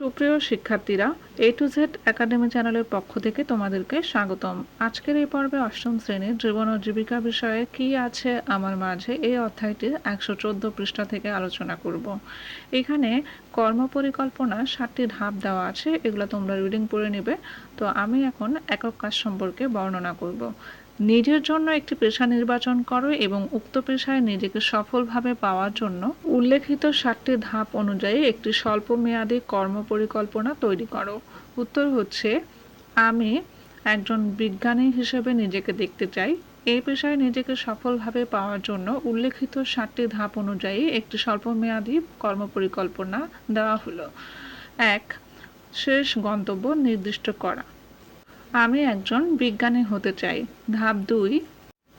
সুপ্রিয় শিক্ষার্থীরা এ to Z academy চ্যানেলের পক্ষ থেকে তোমাদেরকে স্বাগতম। আজকের এই পর্বে অষ্টম শ্রেণির জীবন ও জীবিকা বিষয়ে কি আছে আমার মাঝে এই অধ্যায়টির একশো চোদ্দ পৃষ্ঠা থেকে আলোচনা করব। এখানে কর্ম কর্মপরিকল্পনা সাতটি ধাপ দেওয়া আছে, এগুলো তোমরা রিডিং পড়ে নেবে। তো আমি এখন একক কাজ সম্পর্কে বর্ণনা করব। নিজের জন্য একটি পেশা নির্বাচন করো এবং উক্ত পেশায় নিজেকে সফলভাবে পাওয়ার জন্য উল্লেখিত সাতটি ধাপ অনুযায়ী একটি স্বল্পমেয়াদী কর্মপরিকল্পনা তৈরি করো। উত্তর হচ্ছে, আমি একজন বিজ্ঞানী হিসেবে নিজেকে দেখতে চাই। এই পেশায় নিজেকে সফলভাবে পাওয়ার জন্য উল্লেখিত সাতটি ধাপ অনুযায়ী একটি স্বল্পমেয়াদী কর্মপরিকল্পনা দেওয়া হলো। এক, শেষ গন্তব্য নির্দিষ্ট করা। আমি একজন বিজ্ঞানী হতে চাই। ধাপ দুই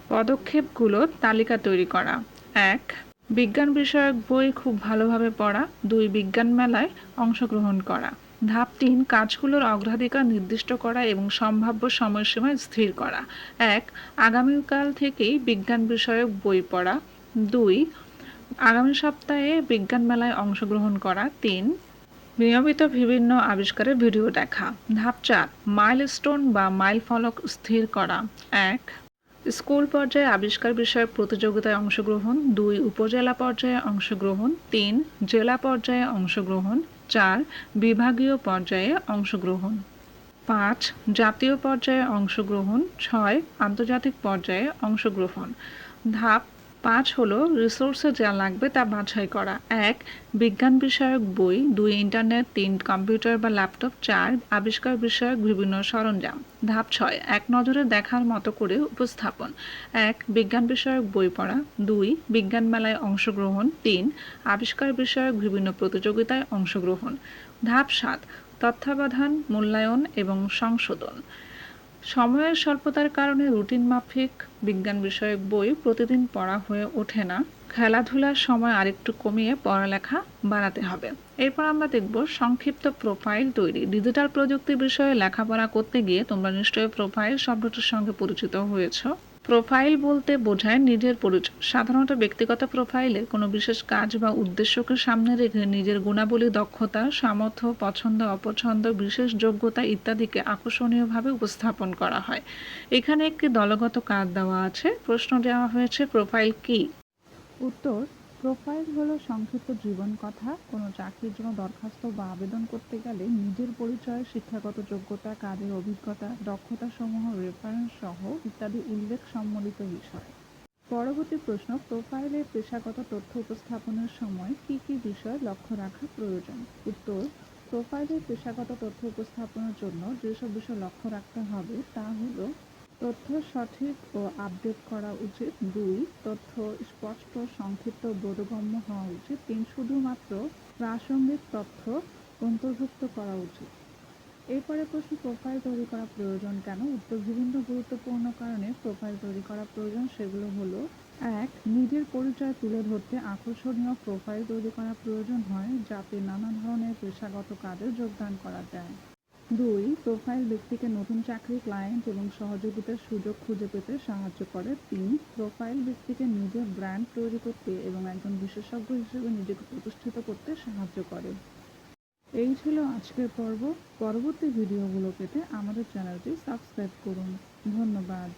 পদক্ষেপগুলোর তালিকা তৈরি করা। এক, বিজ্ঞান বিষয়ক বই খুব ভালোভাবে পড়া। দুই, বিজ্ঞান মেলায় অংশগ্রহণ করা। ধাপ তিন, কাজগুলোর অগ্রাধিকার নির্দিষ্ট করা এবং সম্ভাব্য সময়সীমা স্থির করা। এক, আগামীকাল থেকেই বিজ্ঞান বিষয়ক বই পড়া। দুই, আগামী সপ্তাহে বিজ্ঞান মেলায় অংশগ্রহণ করা। তিন নিয়মিত বিভিন্ন আবিষ্কারের ভিডিও দেখা। ধাপ চার মাইলস্টোন বা মাইল ফলক স্থির করা। এক, স্কুল পর্যায়ে আবিষ্কার বিষয়ক প্রতিযোগিতায় অংশগ্রহণ। দুই, উপজেলা পর্যায়ে অংশগ্রহণ। তিন, জেলা পর্যায়ে অংশগ্রহণ। চার, বিভাগীয় পর্যায়ে অংশগ্রহণ। পাঁচ, জাতীয় পর্যায়ে অংশগ্রহণ। ছয়, আন্তর্জাতিক পর্যায়ে অংশগ্রহণ। ধাপ পাঁচ হলো রিসোর্সে যা লাগবে তা বাছাই করা। এক, বিজ্ঞান বিষয়ক বই, দুই ইন্টারনেট তিন কম্পিউটার বা ল্যাপটপ চার, আবিষ্কার বিষয়ক বিভিন্ন সরঞ্জাম। ধাপ ছয়, এক নজরে দেখার মতো করে উপস্থাপন। এক, বিজ্ঞান বিষয়ক বই পড়া। দুই, বিজ্ঞান মেলায় অংশগ্রহণ। তিন, আবিষ্কার বিষয়ক বিভিন্ন প্রতিযোগিতায় অংশগ্রহণ। ধাপ সাত, তত্ত্বাবধান, মূল্যায়ন এবং সংশোধন। সময়ের স্বল্পতার কারণে রুটিন মাফিক, বিজ্ঞান বিষয়ক বই প্রতিদিন পড়া হয়ে ওঠে না। খেলাধুলার সময় আরেকটু কমিয়ে পড়ালেখা বাড়াতে হবে। এরপর আমরা দেখব সংক্ষিপ্ত প্রোফাইল তৈরি। ডিজিটাল প্রযুক্তি বিষয়ে লেখাপড়া করতে গিয়ে তোমরা নিশ্চয়ই প্রোফাইল শব্দটির সঙ্গে পরিচিত হয়েছ। প্রোফাইল বলতে বোঝায় নিজের পরিচয়। সাধারণত ব্যক্তিগত প্রোফাইলে কোনো বিশেষ কাজ বা উদ্দেশ্যকে সামনে রেখে নিজের গুণাবলী, দক্ষতা, সামর্থ্য, পছন্দ, অপছন্দ, বিশেষ যোগ্যতা ইত্যাদিকে আকর্ষণীয়ভাবে উপস্থাপন করা হয়। এখানে একটি দলগত কাজ দেওয়া আছে। প্রশ্ন দেওয়া হয়েছে, প্রোফাইল কি? উত্তর প্রোফাইল হলো সংক্ষিপ্ত জীবন কথা। কোনো চাকরির জন্য দরখাস্ত বা আবেদন করতে গেলে নিজের পরিচয়, শিক্ষাগত যোগ্যতা, কাজের অভিজ্ঞতা দক্ষতা সমূহ রেফারেন্স সহ ইত্যাদি উল্লেখ সম্বলিত বিষয়। পরবর্তী প্রশ্ন প্রোফাইলে পেশাগত তথ্য উপস্থাপনের সময় কি কি বিষয় লক্ষ্য রাখা প্রয়োজন? উত্তর প্রোফাইলের পেশাগত তথ্য উপস্থাপনের জন্য যেসব বিষয় লক্ষ্য রাখতে হবে তা হলো তথ্য সঠিক ও আপডেট করা উচিত। দুই, তথ্য স্পষ্ট, সংক্ষিপ্ত, বোধগম্য হওয়া উচিত। তিন, শুধুমাত্র প্রাসঙ্গিক তথ্য অন্তর্ভুক্ত করা উচিত। এরপরে প্রশ্ন, প্রোফাইল তৈরি করা প্রয়োজন কেন? উত্তর, বিভিন্ন গুরুত্বপূর্ণ কারণে প্রোফাইল তৈরি করা প্রয়োজন। সেগুলো হলো, এক, নিজের পরিচয় তুলে ধরতে আকর্ষণীয় প্রোফাইল তৈরি করা প্রয়োজন হয়, যাতে নানা ধরনের পেশাগত কাজে যোগদান করা যায়। দুই প্রোফাইল ব্যক্তিকে নতুন চাকরি ক্লায়েন্ট এবং সহযোগিতার সুযোগ খুঁজে পেতে সাহায্য করে। তিন প্রোফাইল ব্যক্তিকে নিজের ব্র্যান্ড তৈরি করতে এবং একজন বিশেষজ্ঞ হিসেবে নিজেকে প্রতিষ্ঠিত করতে সাহায্য করে। এই ছিল আজকের পর্ব। পরবর্তী ভিডিওগুলো পেতে আমাদের চ্যানেলটি সাবস্ক্রাইব করুন। ধন্যবাদ।